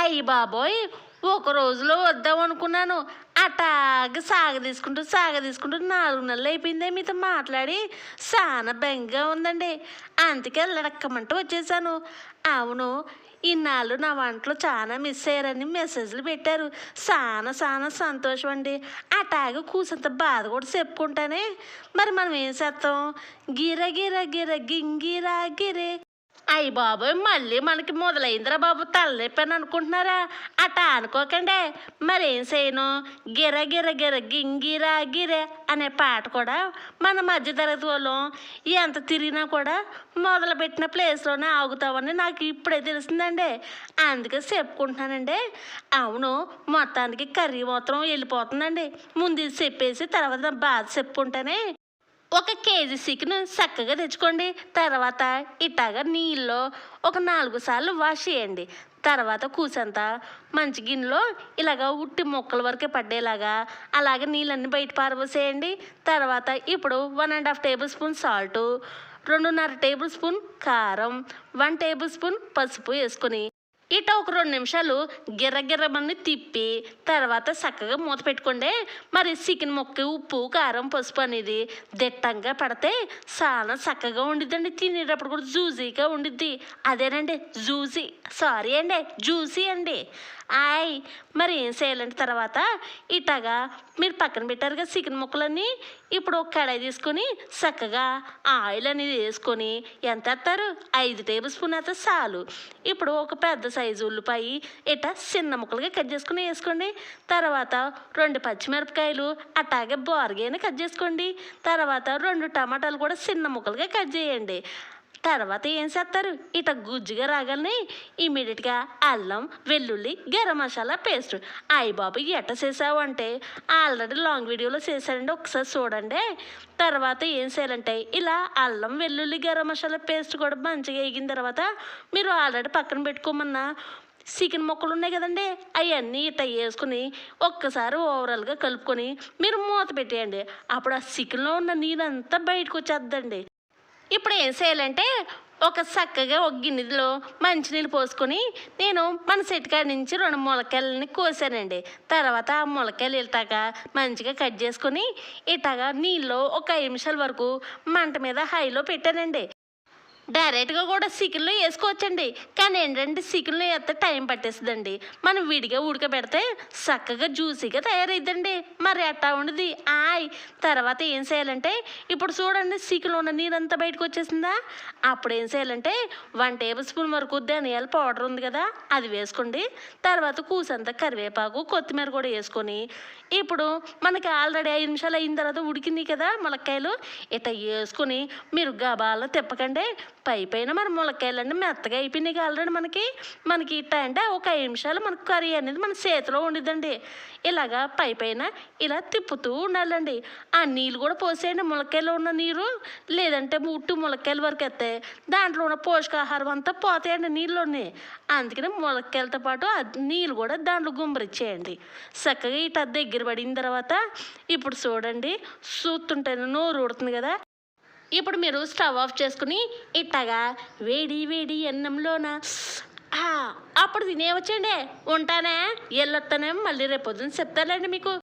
అయ్యి బాబోయ్ ఒక రోజులో వద్దాం అనుకున్నాను. అటాగ సాగ తీసుకుంటూ సాగ తీసుకుంటూ నాలుగు నెలలు అయిపోయిందే మీతో మాట్లాడి. చాలా బెంగగా ఉందండి. అందుకే లడక్కమంటూ వచ్చేసాను. అవును ఇన్నాళ్ళు నా వంటలు చాలా మిస్ అయ్యారని మెసేజ్లు పెట్టారు. చాలా చాలా సంతోషం అండి. అటాగ కూసంత బాధ కూడా చెప్పుకుంటానే. మరి మనం ఏం చేస్తాం? గిర గిర గిర గింగిరా గిరే. అయ్యి బాబోయ్ మళ్ళీ మనకి మొదలైందిరా బాబు తలనొప్పి అనుకుంటున్నారా? అట అనుకోకండి. మరేం చేయను? గిర గిర గిర గింగిరా గిరే అనే పాట కూడా మన మధ్యతరగతి వాళ్ళం ఎంత తిరిగినా కూడా మొదలుపెట్టిన ప్లేస్లోనే ఆగుతామని నాకు ఇప్పుడే తెలిసిందండి. అందుకే చెప్పుకుంటున్నానండి. అవును మొత్తానికి కర్రీ మాత్రం వెళ్ళిపోతుందండి. ముందు చెప్పేసి తర్వాత బాధ చెప్పుకుంటానే. ఒక కేజీ చికెన్ చక్కగా తెచ్చుకోండి. తర్వాత ఇట్టాగా నీళ్ళలో ఒక నాలుగు సార్లు వాష్ చేయండి. తర్వాత కూసంతా మంచి గిన్నెలో ఇలాగ ఉట్టి మొక్కల వరకే పడ్డేలాగా అలాగే నీళ్ళన్నీ బయట పారబోసేయండి. తర్వాత ఇప్పుడు one and half tablespoon salt రెండున్నర టేబుల్ స్పూన్ కారం వన్ టేబుల్ స్పూన్ పసుపు వేసుకొని ఇట ఒక రెండు నిమిషాలు గిర్రగిర్రమని తిప్పి తర్వాత చక్కగా మూత పెట్టుకోండి మరి చికెన్ ముక్క ఉప్పు కారం పసుపు అనేది దిట్టంగా పడితే చాలా చక్కగా ఉండిద్దండి. తినేటప్పుడు కూడా జూజీగా ఉండిద్ది. అదేనండి జూజీ సారీ అండి జ్యూసీ అండి. ఆయ్ మరి ఏం చేయాలంటే తర్వాత? ఇటగా మీరు పక్కన పెట్టారు కదా చికెన్ ముక్కలన్నీ. ఇప్పుడు ఒక కడాయి తీసుకొని చక్కగా ఆయిల్ అనేది వేసుకొని ఎంత వేస్తారు? ఐదు టేబుల్ స్పూన్ అయితే చాలు. ఇప్పుడు ఒక పెద్ద సైజు ఉల్లిపాయ ఇట చిన్న ముక్కలుగా కట్ చేసుకుని వేసుకోండి. తర్వాత రెండు పచ్చిమిరపకాయలు అట్లాగే బోరగాయని కట్ చేసుకోండి. తర్వాత రెండు టమాటాలు కూడా చిన్న ముక్కలుగా కట్ చేయండి. తర్వాత ఏం చేస్తారు? ఇట గుజ్జుగా రాగానే ఇమీడియట్గా అల్లం వెల్లుల్లి గరం మసాలా పేస్ట్. అయ్యి బాబు ఎట్ట చేసావు అంటే ఆల్రెడీ లాంగ్ వీడియోలో చేశారండి ఒకసారి చూడండి. తర్వాత ఏం చేయాలంటే ఇలా అల్లం వెల్లుల్లి గరం మసాలా పేస్ట్ కూడా మంచిగా వేగిన తర్వాత మీరు ఆల్రెడీ పక్కన పెట్టుకోమన్నా చికెన్ ముక్కలు ఉన్నాయి కదండి అవన్నీ ఇట్ట వేసుకుని ఒక్కసారి ఓవరాల్గా కలుపుకొని మీరు మూత పెట్టేయండి. అప్పుడు ఆ చికెన్లో ఉన్న నీరంతా బయటకు వచ్చేద్దండి. ఇప్పుడు ఏం చేయాలంటే ఒక చక్కగా ఒక గిన్నెలో మంచినీళ్ళు పోసుకొని నేను మన చెట్టుకాడ నుంచి రెండు మొలకాయలని కోసానండి. తర్వాత ఆ మొలకాయలు ఇలాగా మంచిగా కట్ చేసుకొని ఇట్లాగా నీళ్ళు ఒక ఐదు నిమిషాల వరకు మంట మీద హైలో పెట్టానండి. డైరెక్ట్గా కూడా చికెన్లో వేసుకోవచ్చండి. కానీ ఏంటంటే చికెన్లో వేస్తే టైం పట్టేస్తుందండి. మనం విడిగా ఉడకబెడితే చక్కగా జ్యూసీగా తయారైద్దండి. మరి ఎట్టా ఉండదు? ఆయ్! తర్వాత ఏం చేయాలంటే ఇప్పుడు చూడండి చికెన్లో ఉన్న నీరంతా బయటకు వచ్చేసిందా? అప్పుడు ఏం చేయాలంటే వన్ టేబుల్ స్పూన్ వరకు ధనియాల పౌడర్ ఉంది కదా అది వేసుకోండి. తర్వాత కూసంతా కరివేపాకు కొత్తిమీర కూడా వేసుకొని ఇప్పుడు మనకి ఆల్రెడీ ఐదు నిమిషాలు అయిన తర్వాత ఉడికింది కదా ములక్కాయలు ఇట్లా వేసుకొని మీరు గబాల తిప్పకండి. పై పైన మన ములక్కాయలన్నీ మెత్తగా అయిపోయినాయి ఆల్రెడీ మనకి. మనకి ఇట్ట అంటే ఒక ఐదు నిమిషాలు మనకు కర్రీ అనేది మన చేతిలో ఉండిద్దండి. ఇలాగా పై పైన ఇలా తిప్పుతూ ఉండాలండి. ఆ నీళ్ళు కూడా పోసేయండి ములక్కాయలో ఉన్న నీరు. లేదంటే ఉట్టు ములక్కాయల వరకు ఎత్తే దాంట్లో ఉన్న పోషకాహారం అంతా పోతాయండి నీళ్ళలోనే. అందుకని ములక్కాయలతో పాటు ఆ నీళ్ళు కూడా దాంట్లో గుమ్మరిచ్చేయండి. చక్కగా ఇట దగ్గర పడిన తర్వాత ఇప్పుడు చూడండి చూస్తుంటే నోరు ఊడుతుంది కదా. ఇప్పుడు మీరు స్టవ్ ఆఫ్ చేసుకుని ఇట్టగా వేడి వేడి అన్నంలోన అప్పుడు తినేవచ్చండి. ఉంటానే వెళ్ళొస్తానే మళ్ళీ రేపు పొద్దున్న చెప్తానండి మీకు.